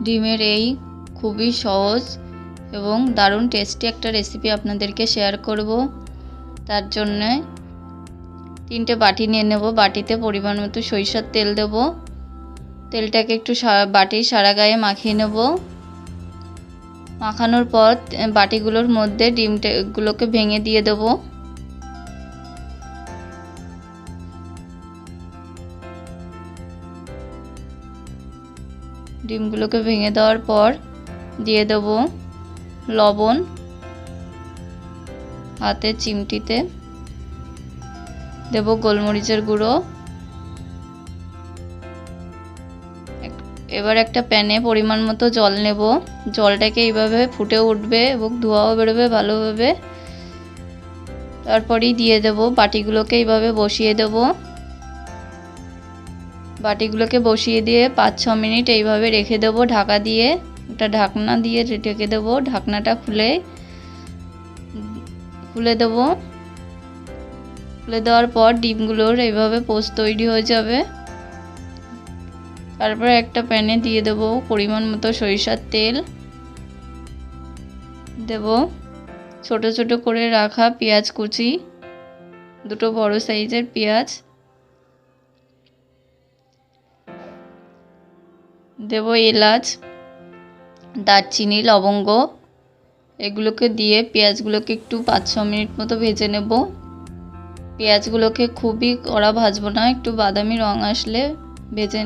ডিমের এই খুবই সহজ এবং দারুণ টেস্টি একটা রেসিপি আপনাদেরকে শেয়ার করব। তার জন্যে তিনটে বাটি নিয়ে নেব। বাটিতে পরিমাণ মতো সরিষার তেল দেব। তেলটাকে একটু বাটির সারা গায়ে মাখিয়ে নেব। মাখানোর পর বাটিগুলোর মধ্যে ডিমটাগুলোকে ভেঙে দিয়ে দেবো। ডিমগুলোকে ভেঙে দেওয়ার পর দিয়ে দেব লবণ হাতের চিমটিতে। দেব গোলমরিচের গুঁড়ো। এবার একটা প্যানে পরিমাণ মতো জল নেব। জলটাকে এইভাবে ফুটে উঠবে এবং ধোঁয়াও বেরোবে ভালোভাবে। তারপরেই দিয়ে দেব বাটিগুলোকে এইভাবে বসিয়ে দেবো। বাটিগুলোকে বসিয়ে দিয়ে পাঁচ ছ মিনিট এইভাবে রেখে দেবো, ঢাকা দিয়ে, একটা ঢাকনা দিয়ে ঢেকে দেবো, ঢাকনাটা খুলে খুলে দেবো। খুলে দেওয়ার পর ডিমগুলোর এইভাবে পোস্ট তৈরি হয়ে যাবে। তারপরে একটা প্যানে দিয়ে দেবো পরিমাণ মতো সরিষার তেল। দেব ছোট ছোট করে রাখা পেঁয়াজ কুচি, দুটো বড় সাইজের পেঁয়াজ। দেব এলাচ, দারচিনি, লবঙ্গ, এগুলোকে দিয়ে পেঁয়াজগুলোকে একটু পাঁচ ছ মিনিট মতো ভেজে নেব। পেঁয়াজগুলোকে খুবই কড়া ভাজবো না, একটু বাদামি রং আসলে ভেজে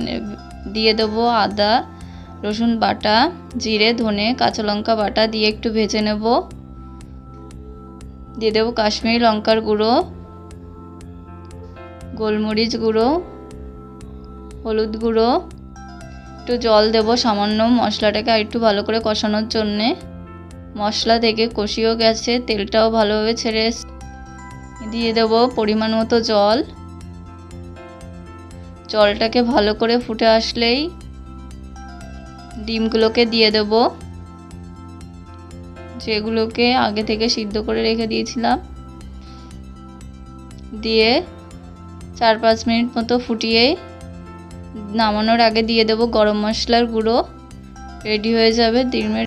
দিয়ে দেবো আদা, রসুন বাটা, জিরে, ধনে, কাঁচা লঙ্কা বাটা দিয়ে একটু ভেজে নেব। দিয়ে দেবো কাশ্মীরি লঙ্কার গুঁড়ো, গোলমরিচ গুঁড়ো, হলুদ গুঁড়ো একটু জল দেব সামান্য মশলাটাকে আর একটু ভালো করে কষানোর জন্যে। মশলা থেকে কষিয়েও গেছে, তেলটাও ভালোভাবে ছেড়ে দিয়ে দেব পরিমাণ মতো জল। জলটাকে ভালো করে ফুটে আসলেই ডিমগুলোকে দিয়ে দেব। যেগুলোকে আগে থেকে সিদ্ধ করে রেখে দিয়েছিলাম। দিয়ে চার পাঁচ মিনিট মতো ফুটিয়ে নামানোর আগে দিয়ে দেবো গরম মশলার গুঁড়ো। রেডি হয়ে যাবে ডিমের